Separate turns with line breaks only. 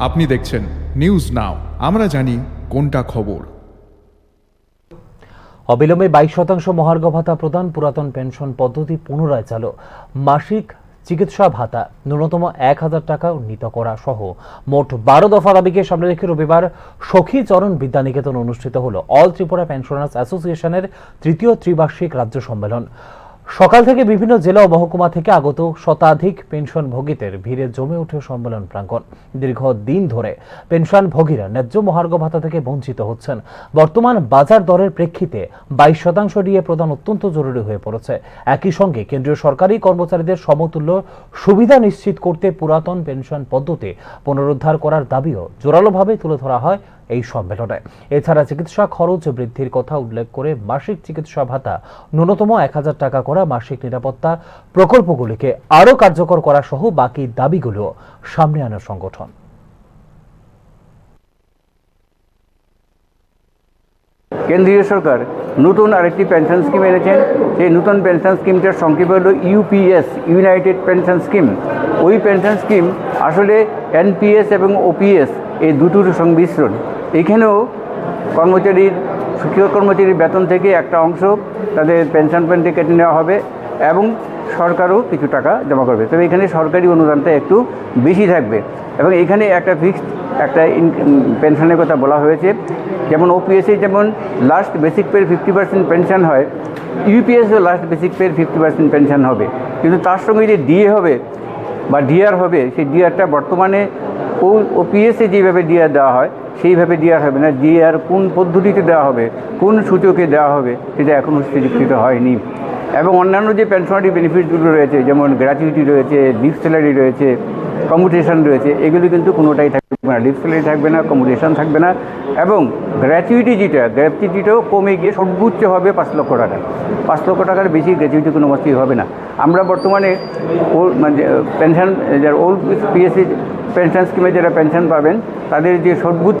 আপনি দেখছেন news now আমরা জানি কোনটা খবর।
অবিলম্বে বাইশ শতাংশ মহার্ঘ ভাতা প্রদান, পুরাতন পেনশন পদ্ধতি পুনরায় চালু। মাসিক চিকিৎসা ভাতা ন্যূনতম এক হাজার টাকা উন্নীত করা সহ মোট বারো দফা দাবিকে সামনে রেখে রবিবার সখী চরণ বিদ্যানিকেতন অনুষ্ঠিত হল। অল ত্রিপুরা পেনশনার্স অ্যাসোসিয়েশনের তৃতীয় ত্রিবার্ষিক রাজ্য সম্মেলন। সকাল থেকে বিভিন্ন জেলা ও মহকুমা থেকে আগত শতাধিক পেনশনভোগীদের ভিড়ে জমে ওঠে সম্মেলন প্রাঙ্গণ। দীর্ঘ দিন ধরে পেনশনভোগীরা ন্যায্য মহার্ঘ ভাতা থেকে বঞ্চিত হচ্ছেন। বর্তমান বাজার দরের প্রেক্ষিতে বাইশ শতাংশ ডিএ প্রদান অত্যন্ত জরুরি হয়ে পড়েছে। একই সঙ্গে কেন্দ্রীয় সরকারি কর্মচারীদের সমতুল্য সুবিধা নিশ্চিত করতে পুরাতন পেনশন পদ্ধতি পুনরুদ্ধার করার দাবিও জোরালোভাবে তুলে ধরা হয় এই সম্মেলনে এছাড়া চিকিৎসা খরচ বৃদ্ধির কথা উল্লেখ করে মাসিক চিকিৎসা ভাতা, ন্যূনতম এক হাজার টাকা করা মাসিক নিরাপত্তা প্রকল্পগুলিকে আরও কার্যকর করা সহ বাকি দাবিগুলো সামনে আনার সংগঠন।
কেন্দ্রীয় সরকার নতুন আরেকটি পেনশন স্কিম এনেছেন। সেই নতুন পেনশন স্কিমটার সংক্ষেপ হলো ইউপিএস ইউনাইটেড পেনশন স্কিম ওই পেনশন স্কিম আসলে এনপিএস এবং ওপিএস এই দুটোর সংমিশ্রণ। এখানেও কর্মচারীর শিক্ষক কর্মচারীর বেতন থেকে একটা অংশ তাদের পেনশন পেনতে কেটে নেওয়া হবে এবং সরকারও কিছু টাকা জমা করবে। তবে এখানে সরকারি অনুদানটা একটু বেশি থাকবে এবং এখানে একটা ফিক্সড একটা পেনশনের কথা বলা হয়েছে। যেমন ওপিএসে যেমন লাস্ট বেসিক পের ফিফটি পার্সেন্ট পেনশন হয় ইউপিএসও লাস্ট বেসিক পের ফিফটি পার্সেন্ট পেনশন হবে। কিন্তু তার সঙ্গে যে ডিএ হবে বা ডিআর হবে, সেই ডিআরটা বর্তমানে ওপিএসে যেভাবে ডিআর দেওয়া হয়, সেইভাবে ডিআর হবে না। ডিআর কোন পদ্ধতিতে দেওয়া হবে, কোন সূচকে দেওয়া হবে, সেটা এখনও স্বীকৃত হয়নি। এবং অন্যান্য যে পেনশনারি বেনিফিটগুলো রয়েছে, যেমন গ্র্যাচুইটি রয়েছে লিভ স্যালারি রয়েছে কম্পিটিশন রয়েছে, এগুলি কিন্তু কোনোটাই থাকবে না। লিভ স্যালারি থাকবে না কম্পিটিশান থাকবে না এবং গ্র্যাচুইটি যেটা গ্র্যাচুইটিটাও কমে গিয়ে সর্বোচ্চ হবে পাঁচ লক্ষ টাকা। পাঁচ লক্ষ টাকার বেশি গ্র্যাচুইটি কোনো অবস্থায় হবে না। আমরা বর্তমানে ওল্ড মানে পেনশন যারা ওল্ড পিএসসি পেনশন স্কিমে যারা পেনশন পাবেন, তাদের যে সর্বোচ্চ